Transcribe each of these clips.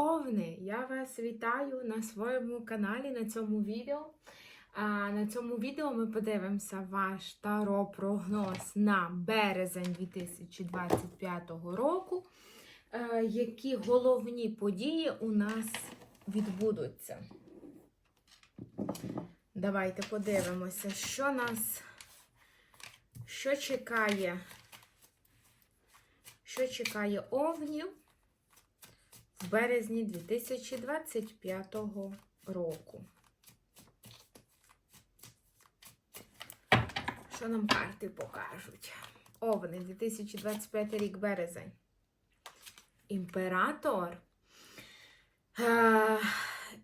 Овни! Я вас вітаю на своєму каналі на цьому відео. А, на цьому відео ми подивимося ваш таро-прогноз на березень 2025 року. Е, які головні події у нас відбудуться? Давайте подивимося, що нас, що чекає, що чекає овнів в березні 2025 року. Що нам карти покажуть? Овни, 2025 рік березень. Імператор. Е,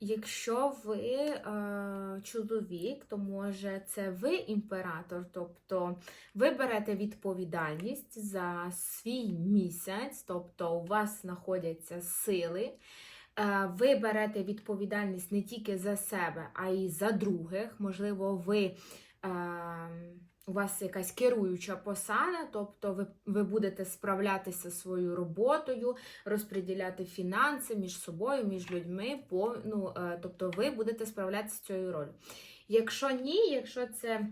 якщо ви е, чоловік, то може це ви імператор, тобто ви берете відповідальність за свій місяць, тобто у вас знаходяться сили. Е, ви берете відповідальність не тільки за себе, а й за других. Можливо, ви. Е, у вас якась керуюча посада, тобто ви, ви будете справлятися своєю роботою, розподіляти фінанси між собою, між людьми, по, ну, е, тобто ви будете справлятися з цією ролью. Якщо ні, якщо це.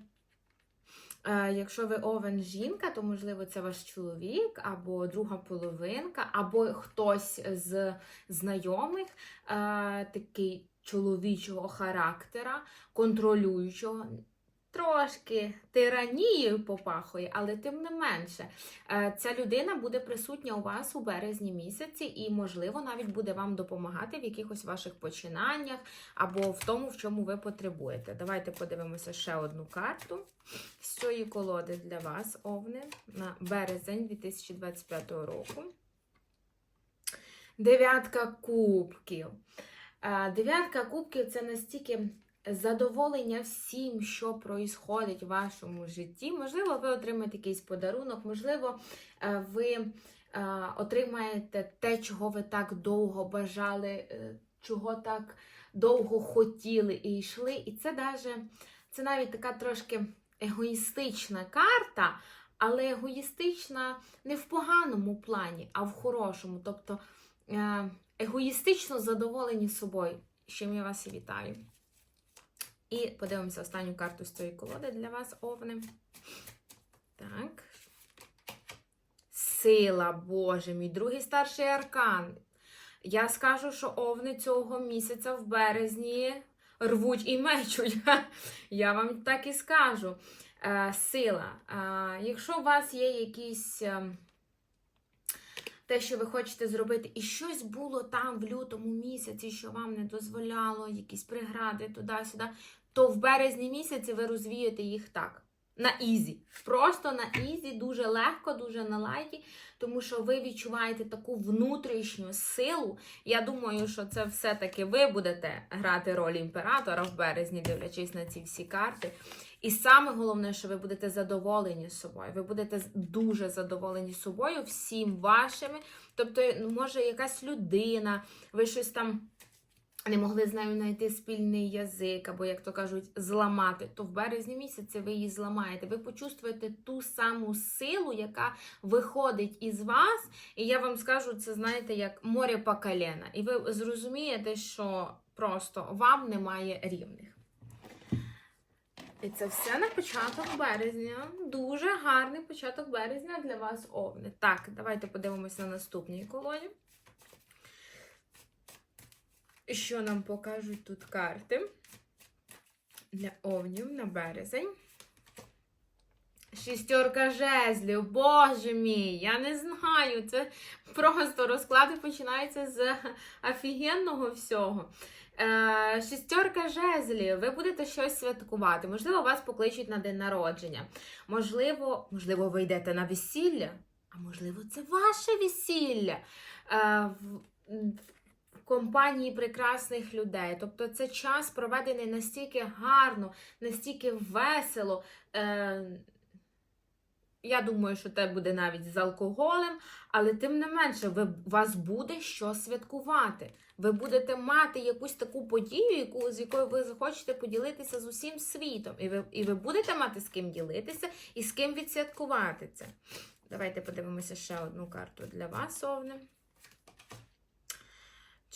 е, Якщо ви овен жінка, то можливо це ваш чоловік, або друга половинка, або хтось з знайомих, е, такий чоловічого характера, контролюючого. Трошки тиранією попахує, але тим не менше, е, ця людина буде присутня у вас у березні місяці, і, можливо, навіть буде вам допомагати в якихось ваших починаннях або в тому, в чому ви потребуєте. Давайте подивимося ще одну карту з цієї колоди для вас, Овни, на березень 2025 року. Дев'ятка кубків. Е, Дев'ятка кубків це настільки задоволення всім, що проїсходить в вашому житті. Можливо, ви отримаєте якийсь подарунок, можливо, е, ви е, отримаєте те, чого ви так довго бажали, е, чого так довго хотіли і йшли. І це даже, це навіть така трошки егоїстична карта, але егоїстична не в поганому плані, а в хорошому. Тобто егоїстично задоволені собою. з чим я вас і вітаю. І подивимося останню карту з цієї колоди для вас, овни. Так. Сила, Боже, мій другий старший аркан. Я скажу, що овни цього місяця в березні рвуть і мечуть. Я вам так і скажу. Сила. Якщо у вас є якісь. Те, що ви хочете зробити, і щось було там в лютому місяці, що вам не дозволяло, якісь прегради туди-сюди, то в березні місяці ви розвієте їх так. На ізі. Просто на ізі, дуже легко, дуже на лайті, тому що ви відчуваєте таку внутрішню силу. Я думаю, що це все-таки ви будете грати роль імператора в березні, дивлячись на ці всі карти. І саме головне, що ви будете задоволені собою. Ви будете дуже задоволені собою, всім вашими. Тобто, може, якась людина, ви щось там не могли з нею знайти спільний язик, або, як то кажуть, зламати, то в березні місяці ви її зламаєте. Ви почувствуєте ту саму силу, яка виходить із вас. І я вам скажу, це знаєте, як море по колена. І ви зрозумієте, що просто вам немає рівних. І це все на початок березня. Дуже гарний початок березня для вас, овни. Так, давайте подивимося на наступній колоді. Що нам покажуть тут карти для овнів на березень? Шістерка жезлів, боже мій, я не знаю. Це просто розклади починаються з офігенного всього. Е, Шістерка жезлів, ви будете щось святкувати. Можливо, вас покличуть на день народження. Можливо, можливо, ви йдете на весілля, а можливо, це ваше весілля. Е, в компанії прекрасних людей. Тобто це час проведений настільки гарно, настільки весело. Е, я думаю, що це буде навіть з алкоголем, але тим не менше, ви, вас буде що святкувати. Ви будете мати якусь таку подію, яку, з якою ви захочете поділитися з усім світом. І ви, і ви будете мати з ким ділитися і з ким відсвяткувати це. Давайте подивимося ще одну карту для вас, Овне.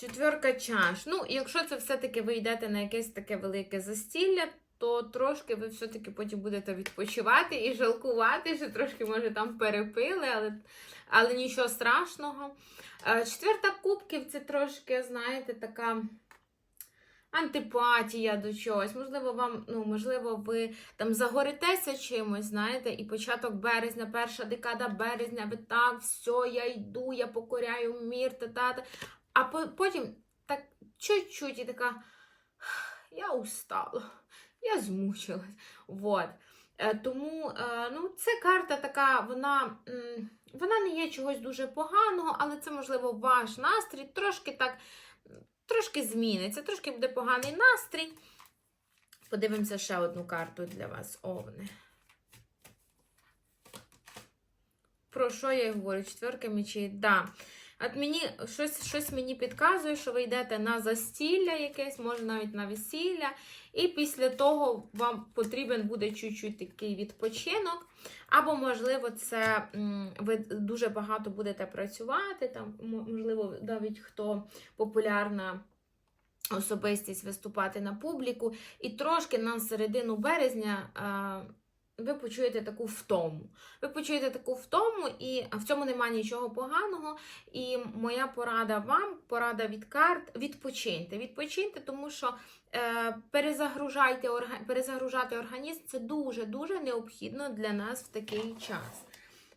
Четверка чаш. Ну, якщо це все-таки ви йдете на якесь таке велике застілля, то трошки ви все-таки потім будете відпочивати і жалкувати, що трошки, може, там перепили, але, але нічого страшного. Е, Четверта кубків це трошки, знаєте, така. Антипатія до чогось, можливо, вам, ну, можливо, ви там загоритеся чимось, знаєте, і початок березня, перша декада березня, ви так, все, я йду, я покоряю мір, та-та-та. А потім так чуть-чуть і така, я устала, я змучилась. Вот. Е, Тому е, ну, це карта така, вона, вона не є чогось дуже поганого, але це, можливо, ваш настрій трошки так, трошки зміниться, трошки буде поганий настрій. Подивимося ще одну карту для вас, Овни. Про що я й говорю? Четверка мечей. Да. От мені щось, щось мені підказує, що ви йдете на застілля якесь, може навіть на весілля, і після того вам потрібен буде чуть-чуть такий відпочинок. Або, можливо, це ви дуже багато будете працювати, там, можливо, навіть хто популярна особистість виступати на публіку, і трошки на середину березня. Ви почуєте таку втому. Ви почуєте таку втому, і в цьому немає нічого поганого. І моя порада вам, порада від карт, відпочиньте. Відпочиньте, тому що е, перезагружайте, перезагружати організм це дуже-дуже необхідно для нас в такий час.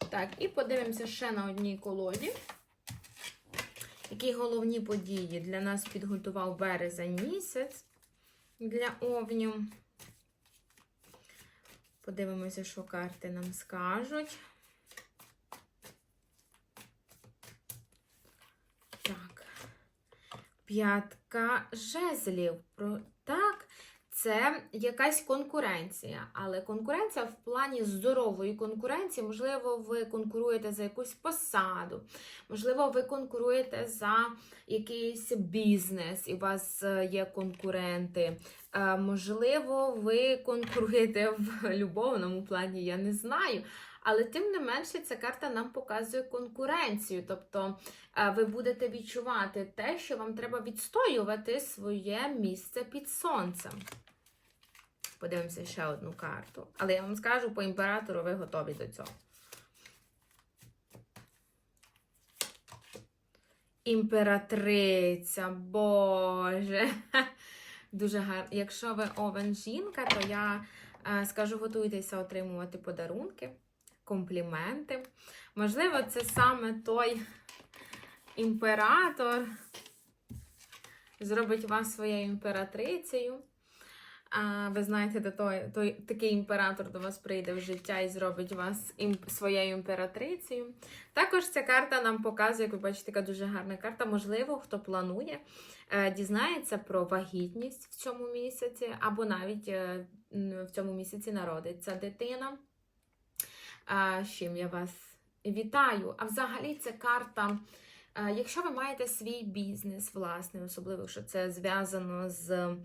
Так, і подивимося ще на одній колоді. Які головні події для нас підготував березень місяць для овнів. Подивимося, що карти нам скажуть. Так. П'ятка жезлів. Про... Так, це якась конкуренція. Але конкуренція в плані здорової конкуренції, можливо, ви конкуруєте за якусь посаду, можливо, ви конкуруєте за якийсь бізнес, і у вас е, є конкуренти. Е, Можливо, ви конкуруєте в любовному плані, я не знаю. Але тим не менше, ця карта нам показує конкуренцію. Тобто е, ви будете відчувати те, що вам треба відстоювати своє місце під сонцем. Подивимося ще одну карту. Але я вам скажу, по імператору ви готові до цього. Імператриця, Боже. Дуже гарно. Якщо ви овен жінка, то я е, скажу, готуйтеся отримувати подарунки, компліменти. Можливо, це саме той імператор зробить вас своєю імператрицею. А, ви знаєте, до той, той, такий імператор до вас прийде в життя і зробить вас ім, своєю імператрицею. Також ця карта нам показує, як ви бачите, така дуже гарна карта. Можливо, хто планує, е, дізнається про вагітність в цьому місяці, або навіть е, в цьому місяці народиться дитина. З чим я вас вітаю. А взагалі це карта. е, Якщо ви маєте свій бізнес власний, особливо, якщо це зв'язано з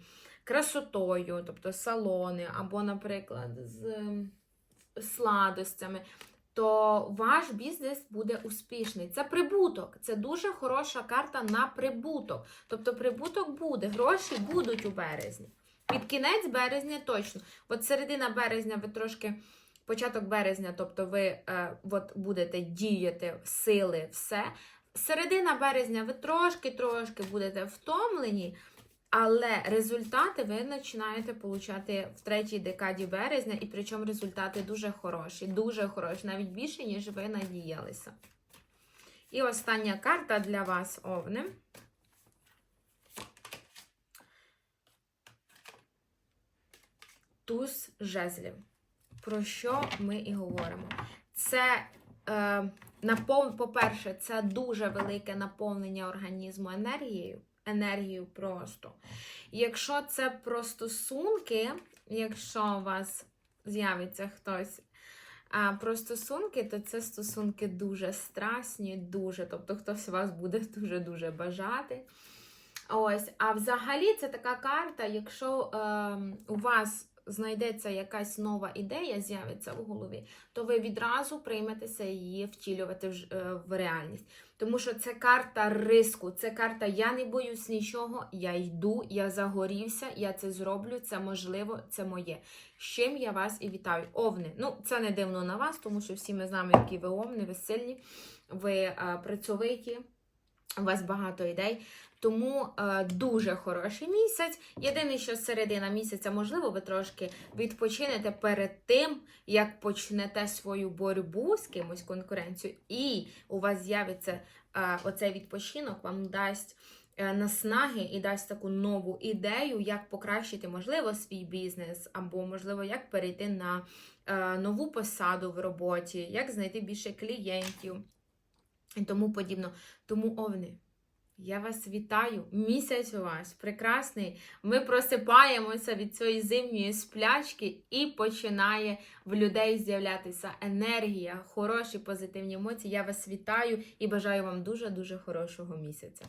красотою, тобто салони, або, наприклад, з сладостями, то ваш бізнес буде успішний. Це прибуток. Це дуже хороша карта на прибуток. Тобто прибуток буде, гроші будуть у березні. Під кінець березня точно. От середина березня ви трошки. Початок березня, тобто ви е, от будете діяти, сили, все. Середина березня ви трошки-трошки будете втомлені, але результати ви починаєте получати в третій декаді березня, і причому результати дуже хороші, дуже хороші, навіть більше, ніж ви надіялися. І остання карта для вас, Овни. Туз жезлів. Про що ми і говоримо? Це, е, по-перше, це дуже велике наповнення організму енергією. Енергією просто. Якщо це про стосунки, якщо у вас з'явиться хтось а, про стосунки, то це стосунки дуже страсні, дуже. Тобто хтось вас буде дуже-дуже бажати. Ось, а взагалі це така карта, якщо е, у вас знайдеться якась нова ідея, з'явиться в голові, то ви відразу прийметеся її втілювати е, в реальність. Тому що це карта риску, це карта Я не боюсь нічого, я йду, я загорівся, я це зроблю, це можливо, це моє. З чим я вас і вітаю. Овни. Ну, це не дивно на вас, тому що всі ми знаємо, які ви овни, ви сильні, ви е, працьовиті, у вас багато ідей. Тому е, дуже хороший місяць. Єдине, що середина місяця, можливо, ви трошки відпочинете перед тим, як почнете свою боротьбу з кимось конкуренцію, і у вас з'явиться е, оцей відпочинок, вам дасть е, наснаги і дасть таку нову ідею, як покращити, можливо, свій бізнес, або, можливо, як перейти на е, нову посаду в роботі, як знайти більше клієнтів і тому подібно. Тому овни. Я вас вітаю. Місяць у вас прекрасний. Ми просипаємося від цієї зимньої сплячки і починає в людей з'являтися енергія, хороші позитивні емоції. Я вас вітаю і бажаю вам дуже дуже хорошого місяця.